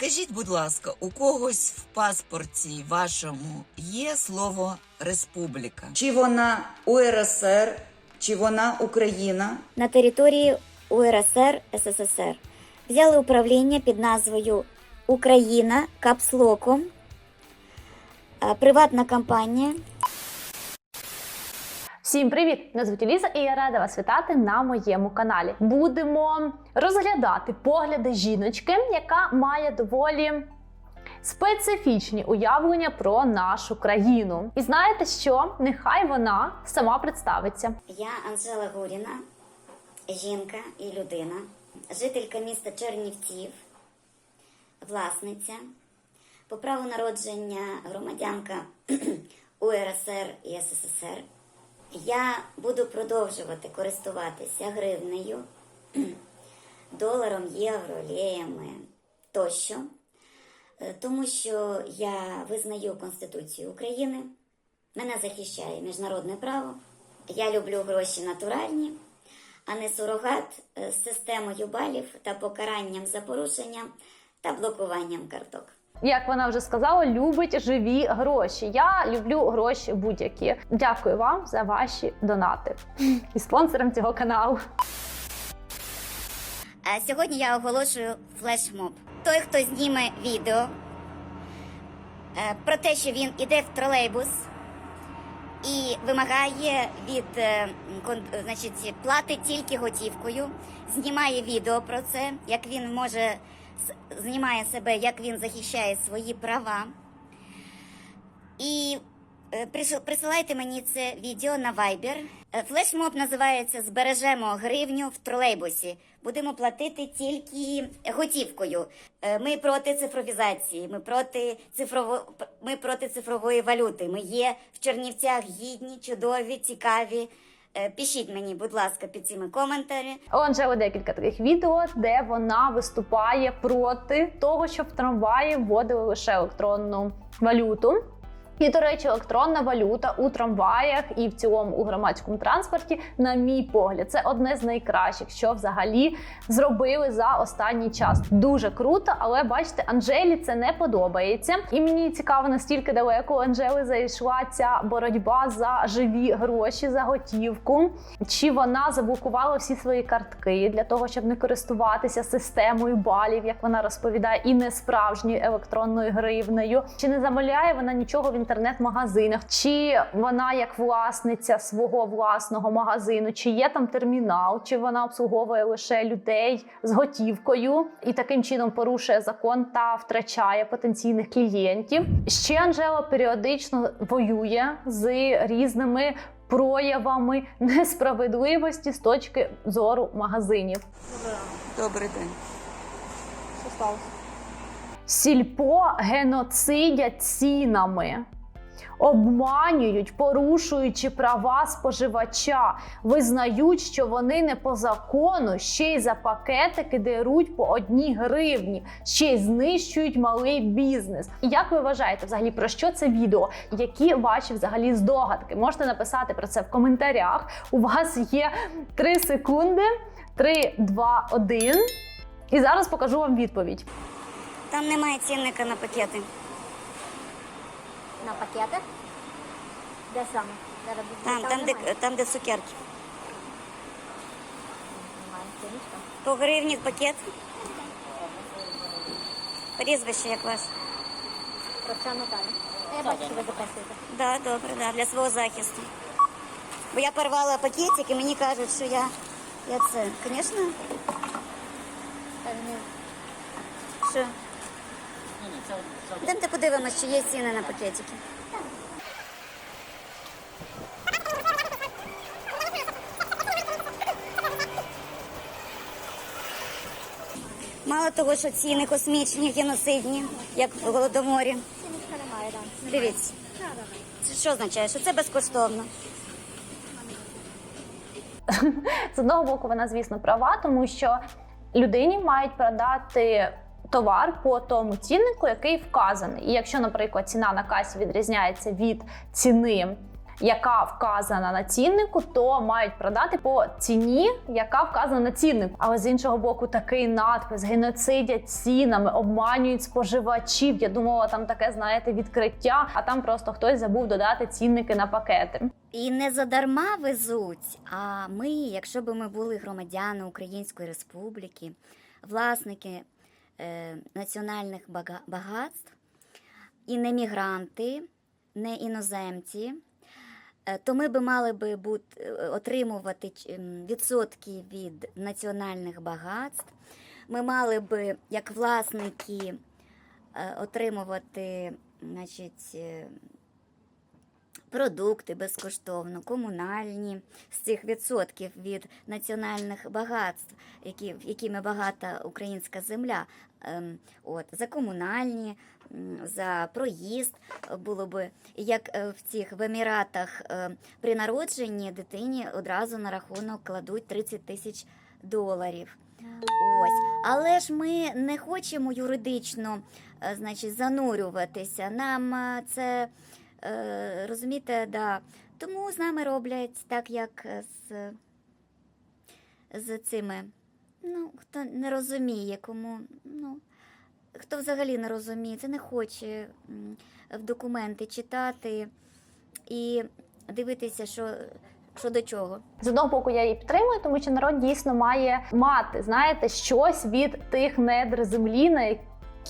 Скажіть, будь ласка, у когось в паспорті вашому є слово республіка? Чи вона УРСР, чи вона Україна? на території УРСР СССР. Взяли управління під назвою Україна капслоком, Е, приватна компанія. Всім привіт! Мене звуть Ліза і я рада вас вітати на моєму каналі. Будемо розглядати погляди жіночки, яка має доволі специфічні уявлення про нашу країну. І знаєте що? Нехай вона сама представиться. Я Анжела Гуріна, жінка і людина, жителька міста Чернівців, власниця, по праву народження громадянка УРСР і СССР. Я буду продовжувати користуватися гривнею, доларом, євро, леями тощо, Е, тому що я визнаю Конституцію України, мене захищає міжнародне право. Я люблю гроші натуральні, а не сурогат е, з системою балів та покаранням за порушення та блокуванням карток. Як вона вже сказала, любить живі гроші. Я люблю гроші будь-які. Дякую вам за ваші донати і спонсорам цього каналу. А сьогодні я оголошую флешмоб. Той, хто зніме відео е, про те, що він іде в тролейбус і вимагає від е, значить, плати тільки готівкою, знімає відео про це, як він може знімає себе, як він захищає свої права. І е, присилайте мені це відео на Viber. Е, Флешмоб називається Збережемо гривню в тролейбусі. Будемо платити тільки готівкою. Е, Ми проти цифровізації, ми проти цифрово... ми проти цифрової валюти. Ми є в Чернівцях гідні, чудові, цікаві. Е, Пишіть мені, будь ласка, під цими коментарі. У декілька таких відео, де вона виступає проти того, щоб в трамваї вводили лише електронну валюту. І, до речі, електронна валюта у трамваях і в цілому у громадському транспорті, на мій погляд, це одне з найкращих, що взагалі зробили за останній час. Дуже круто, але бачите, Анжелі це не подобається. І мені цікаво, настільки далеко у Анжели зайшла ця боротьба за живі гроші, за готівку. Чи вона заблокувала всі свої картки для того, щоб не користуватися системою балів, як вона розповідає, і не справжньою електронною гривнею? Чи не замовляє вона нічого в інтернет-магазинах? Чи вона як власниця свого власного магазину? Чи є там термінал? Чи вона обслуговує лише людей з готівкою і таким чином порушує закон та втрачає потенційних клієнтів? Ще Анжела періодично воює з різними проявами несправедливості з точки зору магазинів. Добрий день. Сільпо геноцидять цінами. Обманюють, порушуючи права споживача, визнають, що вони не по закону, ще й за пакетики деруть по одній гривні, ще й знищують малий бізнес. Як ви вважаєте, взагалі про що це відео? Які ваші взагалі здогадки? Можете написати про це в коментарях. У вас є 3 секунди, 3, 2, 1. І зараз покажу вам відповідь. Там немає цінника на пакети. На пакети? Де саме? Зараз Там, там, де, там, де цукерки. По гривні пакет. Прізвище як ваше. Про Наталя. Я бачу, що ви записуєте. Да, добре, да, для свого захисту. Бо я порвала пакетик і мені кажуть, що я, я це, звісно. Що? Йдемте подивимось, чи є ціни на пакетики. Мало того, що ціни космічні, геноцидні, як в Голодоморі. Дивіться. Це що означає? Що це безкоштовно? З одного боку, вона, звісно, права, тому що людині мають продати товар по тому ціннику, який вказаний. І якщо, наприклад, ціна на касі відрізняється від ціни яка вказана на ціннику, то мають продати по ціні, яка вказана на ціннику. Але з іншого боку, такий надпис геноцидять цінами, обманюють споживачів. Я думала, там таке, знаєте, відкриття, а там просто хтось забув додати цінники на пакети. І не задарма везуть. А ми, якщо б ми були громадяни Української Республіки, власники національних багатств, і не мігранти, не іноземці, е, то ми би мали би бути, е, отримувати відсотки від національних багатств. Ми мали би, як власники, е, отримувати значить, е, продукти безкоштовно, комунальні з цих відсотків від національних багатств, які, якими багата українська земля. Ем, от, за комунальні, за проїзд було би, як е, в цих в Еміратах е, при народженні дитині одразу на рахунок кладуть 30 тисяч доларів. Ось, але ж ми не хочемо юридично, е, значить, занурюватися. Нам це е, розумієте, да. Тому з нами роблять так, як е, з, з цими. Ну, хто не розуміє, кому, ну, хто взагалі не розуміє, це не хоче в документи читати і дивитися, що, що до чого. З одного боку, я її підтримую, тому що народ дійсно має мати, знаєте, щось від тих недр землі, на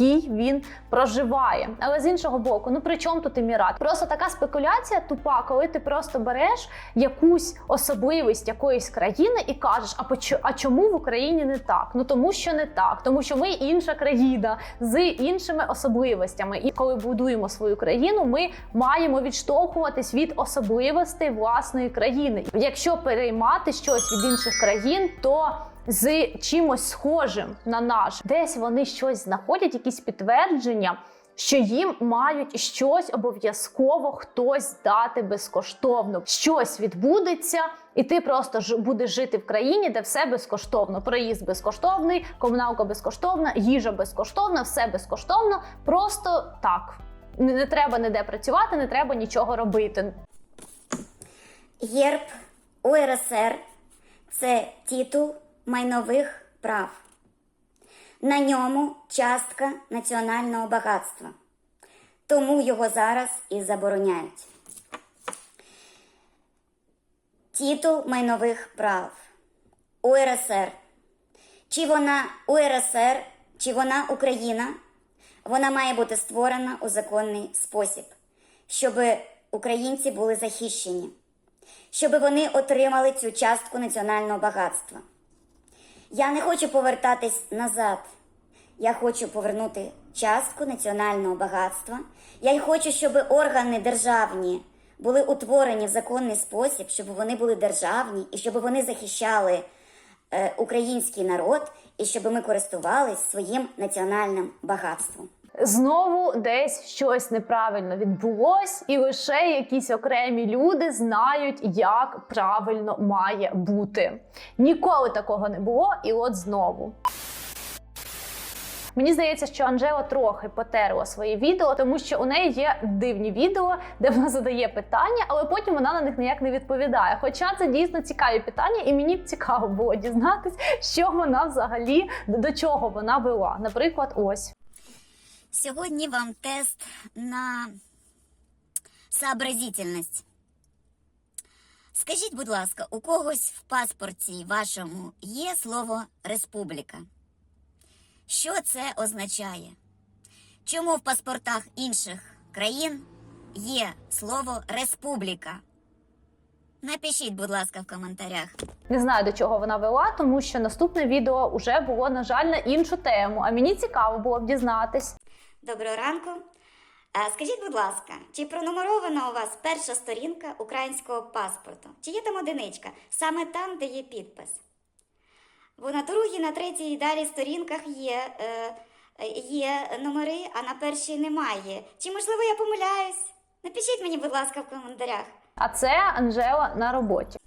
якій він проживає. Але з іншого боку, ну при чому тут емірат? Просто така спекуляція тупа, коли ти просто береш якусь особливість якоїсь країни і кажеш, а а чому в Україні не так? Ну тому що не так, тому що ми інша країна з іншими особливостями. І коли будуємо свою країну, ми маємо відштовхуватись від особливостей власної країни. Якщо переймати щось від інших країн, то з чимось схожим на наш, десь вони щось знаходять, якісь підтвердження. Що їм мають щось обов'язково хтось дати безкоштовно. Щось відбудеться, і ти просто будеш жити в країні, де все безкоштовно. Проїзд безкоштовний, комуналка безкоштовна, їжа безкоштовна, все безкоштовно. Просто так. Не, треба ніде працювати, не треба нічого робити. Герб УРСР це титул майнових прав. На ньому частка національного багатства. Тому його зараз і забороняють. Титул майнових прав УРСР. Чи вона УРСР, чи вона Україна, вона має бути створена у законний спосіб, щоб українці були захищені щоб вони отримали цю частку національного багатства. Я не хочу повертатись назад. Я хочу повернути частку національного багатства. Я й хочу, щоб органи державні були утворені в законний спосіб, щоб вони були державні і щоб вони захищали е, український народ, і щоб ми користувалися своїм національним багатством. Знову десь щось неправильно відбулось, і лише якісь окремі люди знають, як правильно має бути. Ніколи такого не було, і от знову. Мені здається, що Анжела трохи потерла свої відео, тому що у неї є дивні відео, де вона задає питання, але потім вона на них ніяк не відповідає. Хоча це дійсно цікаві питання, і мені б цікаво було дізнатись, що вона взагалі до чого вона вела. Наприклад, ось. Сьогодні вам тест на сообразительність. Скажіть, будь ласка, у когось в паспорті вашому є слово республіка? Що це означає? Чому в паспортах інших країн є слово республіка? Напишіть, будь ласка, в коментарях. Не знаю, до чого вона вела, тому що наступне відео вже було, на жаль, на іншу тему. А мені цікаво було б дізнатись. Доброго ранку. Скажіть, будь ласка, чи пронумерована у вас перша сторінка українського паспорту? Чи є там одиничка? Саме там, де є підпис? Бо на другій, на третій і далі сторінках є, е, е, є номери, а на першій немає. Чи можливо я помиляюсь? Напишіть мені, будь ласка, в коментарях. А це Анжела на роботі.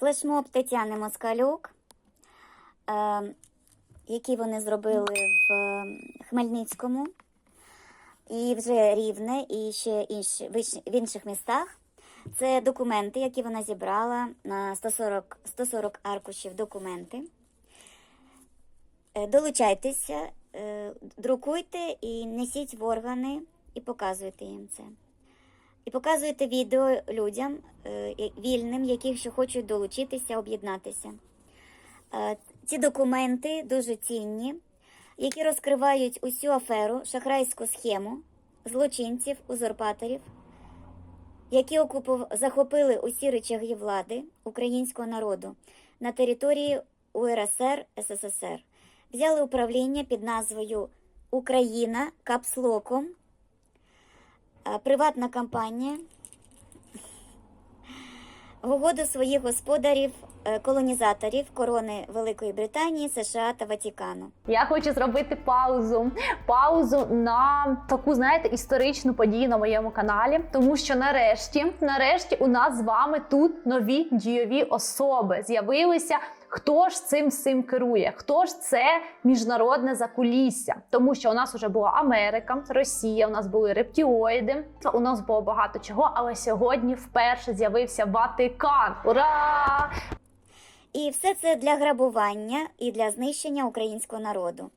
Флешмоб Тетяни Москалюк, е, який вони зробили в е, Хмельницькому, і вже Рівне, і ще інші, в інших містах. Це документи, які вона зібрала на 140, 140 аркушів документи. Е, Долучайтеся, е, друкуйте і несіть в органи і показуйте їм це. І показуйте відео людям е, вільним, які ще хочуть долучитися, об'єднатися. Ці документи дуже цінні, які розкривають усю аферу, шахрайську схему злочинців, узурпаторів, які окупов... захопили усі речаги влади українського народу на території УРСР СССР, взяли управління під назвою Україна капслоком, приватна компанія в угоду своїх господарів, колонізаторів корони Великої Британії, США та Ватикану. Я хочу зробити паузу. Паузу на таку, знаєте, історичну подію на моєму каналі, тому що нарешті, нарешті, у нас з вами тут нові дійові особи з'явилися. Хто ж цим всім керує? Хто ж це міжнародне закулісся? Тому що у нас вже була Америка, Росія, у нас були рептіоїди, у нас було багато чого. Але сьогодні вперше з'явився Ватикан. Ура! І все це для грабування і для знищення українського народу,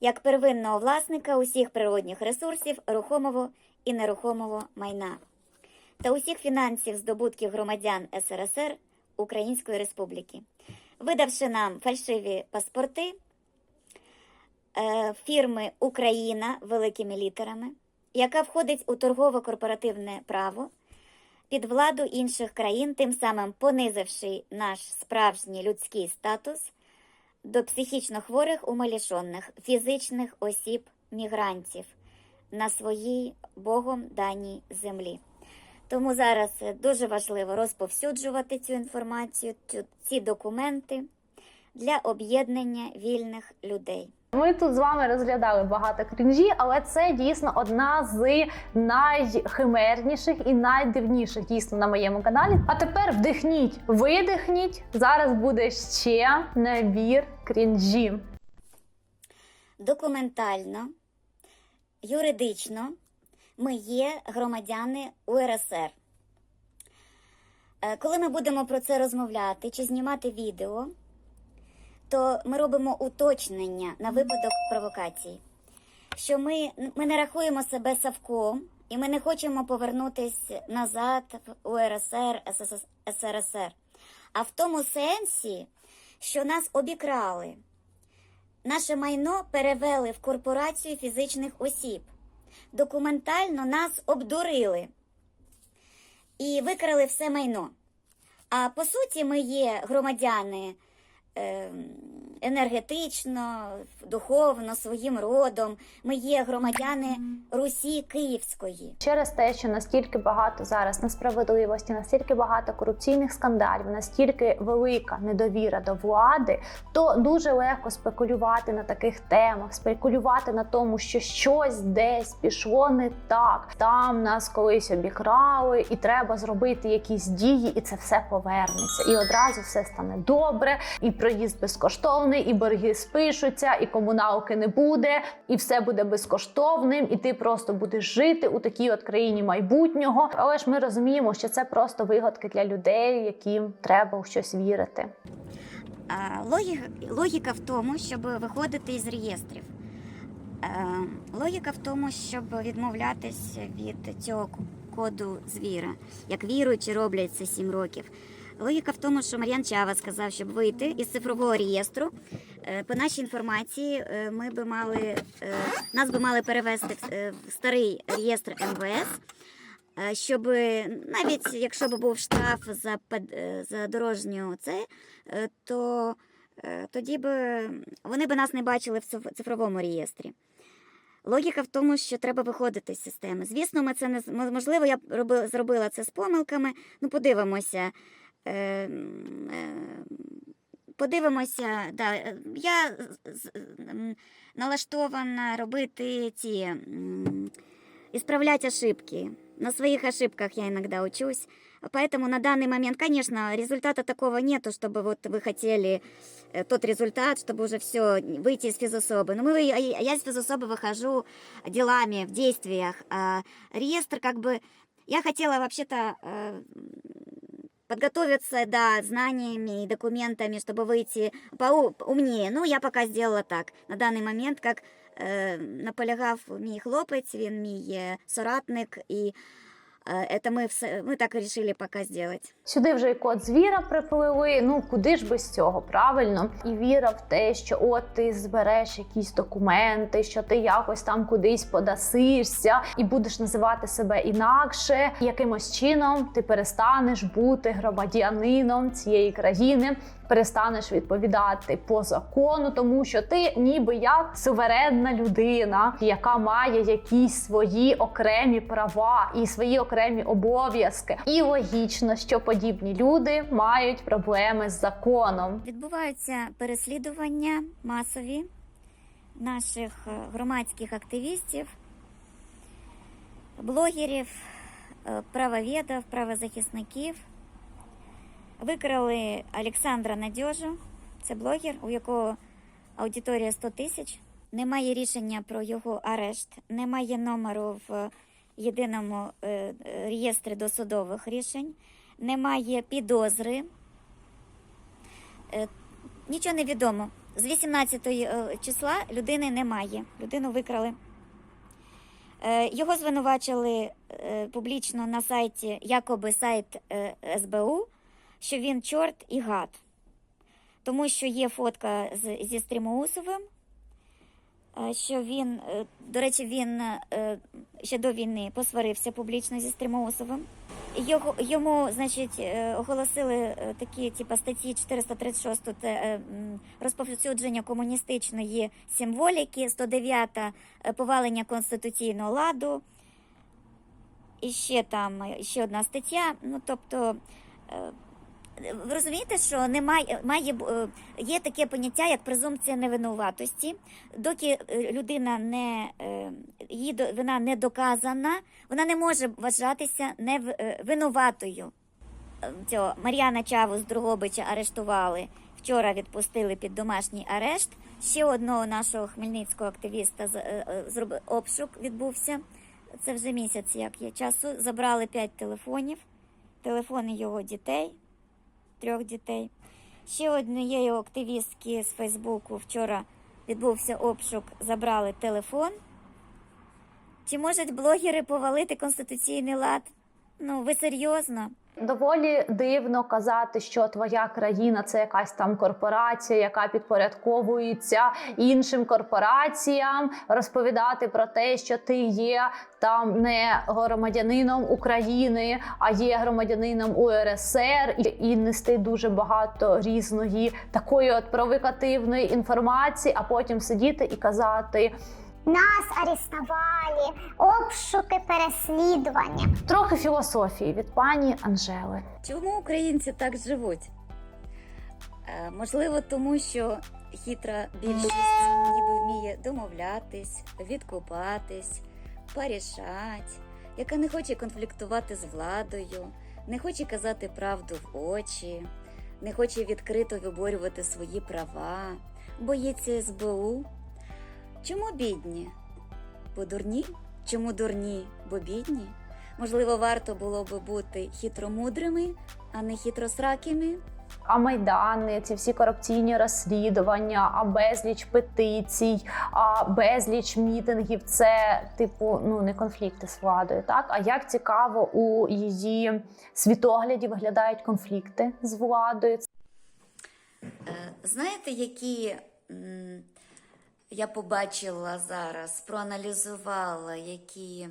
як первинного власника усіх природних ресурсів, рухомого і нерухомого майна. Та усіх фінансів здобутків громадян СРСР Української Республіки, видавши нам фальшиві паспорти е, фірми Україна великими літерами, яка входить у торгово-корпоративне право під владу інших країн, тим самим понизивши наш справжній людський статус до психічно хворих умалішонних фізичних осіб мігрантів на своїй Богом даній землі. Тому зараз дуже важливо розповсюджувати цю інформацію, ці документи для об'єднання вільних людей. Ми тут з вами розглядали багато крінжі, але це дійсно одна з найхимерніших і найдивніших дійсно на моєму каналі. А тепер вдихніть, видихніть. Зараз буде ще набір крінжі. Документально, юридично ми є громадяни УРСР. Е, Коли ми будемо про це розмовляти чи знімати відео, то ми робимо уточнення на випадок провокацій, що ми, ми не рахуємо себе Савком і ми не хочемо повернутися назад в УРСР, СРСР, а в тому сенсі, що нас обікрали. Наше майно перевели в корпорацію фізичних осіб. Документально нас обдурили і викрали все майно. А по суті, ми є громадяни е, енергетично, духовно, своїм родом. Ми є громадяни Русі Київської. Через те, що настільки багато зараз несправедливості, настільки багато корупційних скандалів, настільки велика недовіра до влади, то дуже легко спекулювати на таких темах, спекулювати на тому, що щось десь пішло не так. Там нас колись обікрали, і треба зробити якісь дії, і це все повернеться. І одразу все стане добре, і проїзд безкоштовний, і борги спишуться, і комуналки не буде, і все буде безкоштовним, і ти просто будеш жити у такій от країні майбутнього. Але ж ми розуміємо, що це просто вигадки для людей, яким треба у щось вірити. Логіка, в тому, щоб виходити із реєстрів. Логіка в тому, щоб відмовлятися від цього коду звіра, як віруючі роблять це 7 років. Логіка в тому, що Мар'ян Чава сказав, щоб вийти із цифрового реєстру. Е, По нашій інформації, е, ми би мали е, нас би мали перевести в старий реєстр МВС. Щоб навіть якщо б був штраф за за дорожню це, то тоді би вони би нас не бачили в цифровому реєстрі. Логіка в тому, що треба виходити з системи. Звісно, ми це не можливо, я б роби- зробила це з помилками. Ну, подивимося. Е, м, е, Подивимося, да. е, я з- з- м, налаштована робити ці м, исправлять ошибки. На своих ошибках я иногда учусь. Поэтому на данный момент, конечно, результата такого нету, чтобы вот вы хотели э, тот результат, чтобы уже все выйти из физособы. Но мы, вы- а я из физособы выхожу делами, в действиях. А реестр как бы Я хотела вообще-то э, подготовиться, да, знаниями и документами, чтобы выйти поумнее. Ну, я пока сделала так. На даний момент, як е, наполягав мій хлопець, він мій е, соратник, і це ми, все, ми так вирішили поки зробити. Сюди вже і код звіра приплили. Ну куди ж без цього, правильно? І віра в те, що от ти збереш якісь документи, що ти якось там кудись подасишся і будеш називати себе інакше. Якимось чином ти перестанеш бути громадянином цієї країни. Перестанеш відповідати по закону, тому що ти ніби як суверенна людина, яка має якісь свої окремі права і свої окремі обов'язки. І логічно, що подібні люди мають проблеми з законом. Відбуваються переслідування масові наших е, громадських активістів, блогерів, е, правоведів, правозахисників. Викрали Олександра Надьожу, це блогер, у якого аудиторія 100 тисяч. Немає рішення про його арешт, немає номеру в єдиному е, е, реєстрі досудових рішень, немає підозри. Е, Нічого не відомо. З 18 е, числа людини немає. Людину викрали. Його звинувачили публічно на сайті, якоби сайт СБУ, що він чорт і гад. Тому що є фотка з, зі Стрімоусовим, е, що він, е, до речі, він е, ще до війни посварився публічно зі Стрімоусовим. Його, йому, значить, оголосили такі типу, статті 436 це розповсюдження комуністичної символіки, 109 е, повалення конституційного ладу. І ще там ще одна стаття. Ну тобто, ви розумієте, що немає має е, є таке поняття, як презумпція невинуватості. Доки е, людина не е, її вина не доказана, вона не може вважатися нев- винуватою. Е, Цього Мар'яна Чаву з Другобича арештували. Вчора відпустили під домашній арешт. Ще одного нашого хмельницького активіста з- е, обшук відбувся. Це вже місяць, як є часу. Забрали п'ять телефонів, телефони його дітей, трьох дітей. Ще однієї активістки з Фейсбуку вчора відбувся обшук, забрали телефон. Чи можуть блогери повалити конституційний лад? Ну, ви серйозно? Доволі дивно казати, що твоя країна це якась там корпорація, яка підпорядковується іншим корпораціям, розповідати про те, що ти є там не громадянином України, а є громадянином УРСР, і, і нести дуже багато різної такої от провокативної інформації, а потім сидіти і казати. Нас арестували, обшуки, переслідування. Трохи філософії від пані Анжели. Чому українці так живуть? Е, можливо, тому що хитра більшість ніби вміє домовлятись, відкупатись, порішать, яка не хоче конфліктувати з владою, не хоче казати правду в очі, не хоче відкрито виборювати свої права, боїться СБУ. Чому бідні? Бо дурні? Чому дурні? Бо бідні? Можливо, варто було би бути хитромудрими, а не хитросракими. А майдани, ці всі корупційні розслідування, а безліч петицій, а безліч мітингів це типу ну не конфлікти з владою. Так а як цікаво у її світогляді виглядають конфлікти з владою? Е, Знаєте, які я побачила зараз, проаналізувала, які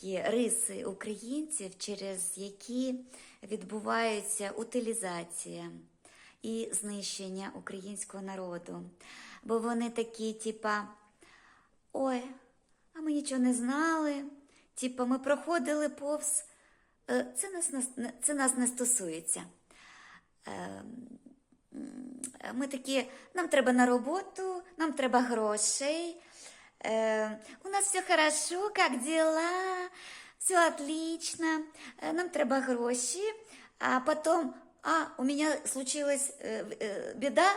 є риси українців, через які відбувається утилізація і знищення українського народу. Бо вони такі, типа, ой, а ми нічого не знали. Типа, ми проходили повз. Е, Це нас, це нас не стосується. Ми такі, нам треба на роботу, нам треба грошей. Е, у нас все хорошо, как дела, все отлично, нам треба гроші. А потом, а, у меня случилась э, э, беда,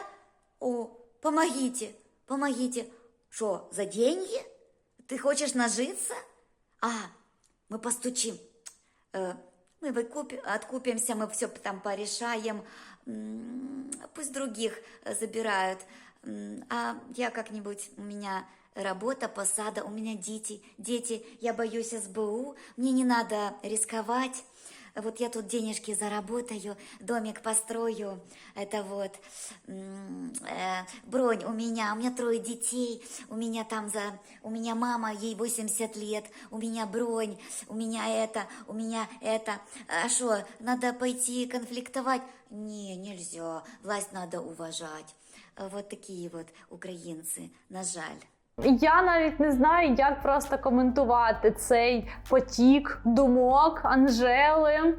о, помогите, помогите. Что, за деньги? Ты хочешь нажиться? А, мы постучим. Э, Мы выкупи- откупимся, мы все там порешаем. Пусть других э, забирают. А я как-нибудь, у меня работа, посада, у меня дети. Дети, я боюсь СБУ, мне не надо рисковать. Вот я тут денежки заработаю, домик построю, это вот, э, бронь у меня, у меня трое детей, у меня там за, у меня мама, ей 80 лет, у меня бронь, у меня это, у меня это. А что, надо пойти конфликтовать? Не, нельзя, власть надо уважать. Вот такие вот украинцы, на жаль. Я навіть не знаю, як просто коментувати цей потік думок Анжели.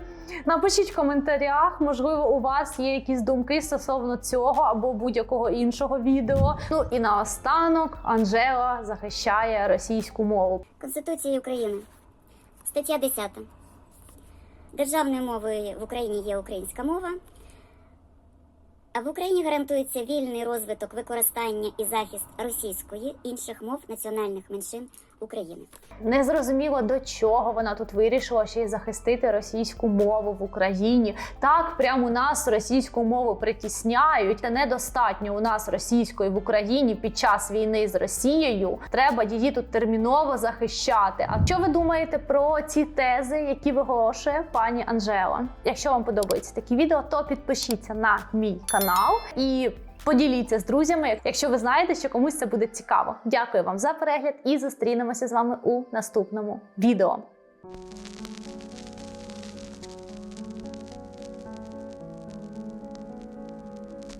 Напишіть в коментарях, можливо, у вас є якісь думки стосовно цього або будь-якого іншого відео. Ну і наостанок Анжела захищає російську мову. Конституції України. Стаття 10. Державною мовою в Україні є українська мова. А в Україні гарантується вільний розвиток, використання і захист російської інших мов національних меншин України. Не зрозуміло до чого вона тут вирішила ще й захистити російську мову в Україні. Так, прямо у нас російську мову притісняють. Та недостатньо у нас російської в Україні під час війни з Росією. Треба її тут терміново захищати. А що ви думаєте про ці тези, які виголошує пані Анжела? Якщо вам подобаються такі відео, то підпишіться на мій канал і. Поділіться з друзями, якщо ви знаєте, що комусь це буде цікаво. Дякую вам за перегляд і зустрінемося з вами у наступному відео.